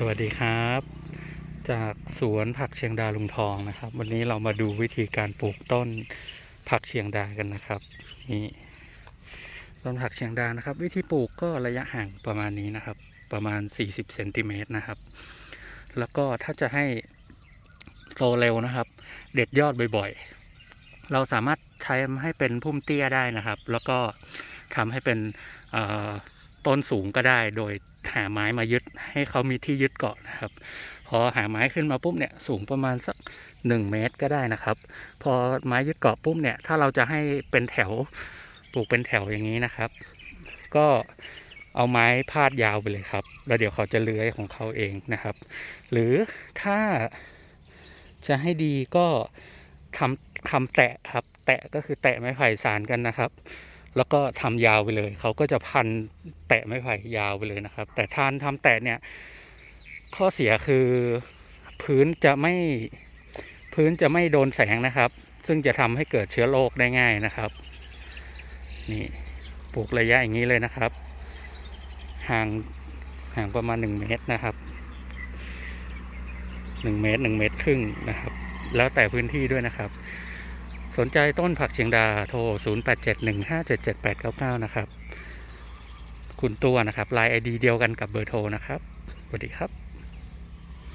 สวัสดีครับ จากสวนผักเชียงดาลุงทองนะครับ วันนี้เรามาดูวิธีการปลูกต้นผักเชียงดากันนะครับนี่ต้นผักเชียงดานะครับ วิธีปลูกก็ระยะห่างประมาณนี้นะครับ ประมาณ 40เซนติเมตรนะครับ แล้วก็ถ้าจะให้โตเร็วนะครับ เด็ดยอดบ่อยๆ เราสามารถใช้ให้เป็นพุ่มเตี้ยได้นะครับ แล้วก็ทำให้เป็นอ ต้นสูงก็ได้โดยหาไม้มายึดให้เขามีที่ยึดเกาะนะครับ พอหาไม้ขึ้นมาปุ๊บเนี่ยสูงประมาณสักหนึ่งเมตรก็ได้นะครับ พอไม้ยึดเกาะปุ๊บเนี่ยถ้าเราจะให้เป็นแถวปลูกเป็นแถวอย่างนี้นะครับ ก็เอาไม้พาดยาวไปเลยครับ แล้วเดี๋ยวเขาจะเลื้อยของเขาเองนะครับ หรือถ้าจะให้ดีก็ทำทำแตะครับ แตะก็คือแตะไม้ไผ่สารกันนะครับ แล้วก็ทำยาวไปเลย เขาก็จะพันแตะไม้ไผ่ยาวไปเลยนะครับ แต่ทานทำแตะเนี่ย ข้อเสียคือพื้นจะไม่พื้นจะไม่โดนแสงนะครับ ซึ่งจะทำให้เกิดเชื้อโรคได้ง่ายนะครับ นี่ปลูกระยะอย่างนี้เลยนะครับ ห่างห่างประมาณหนึ่งเมตรนะครับหนึ่งเมตรหนึ่งเมตรครึ่งนะครับ แล้วแต่พื้นที่ด้วยนะครับ สนใจต้นผักเชียงดาโทร 0871577899 นะครับ คุณตัวนะครับไลน์ไอดีเดียวกันกับเบอร์โทรนะครับ สวัสดีครับ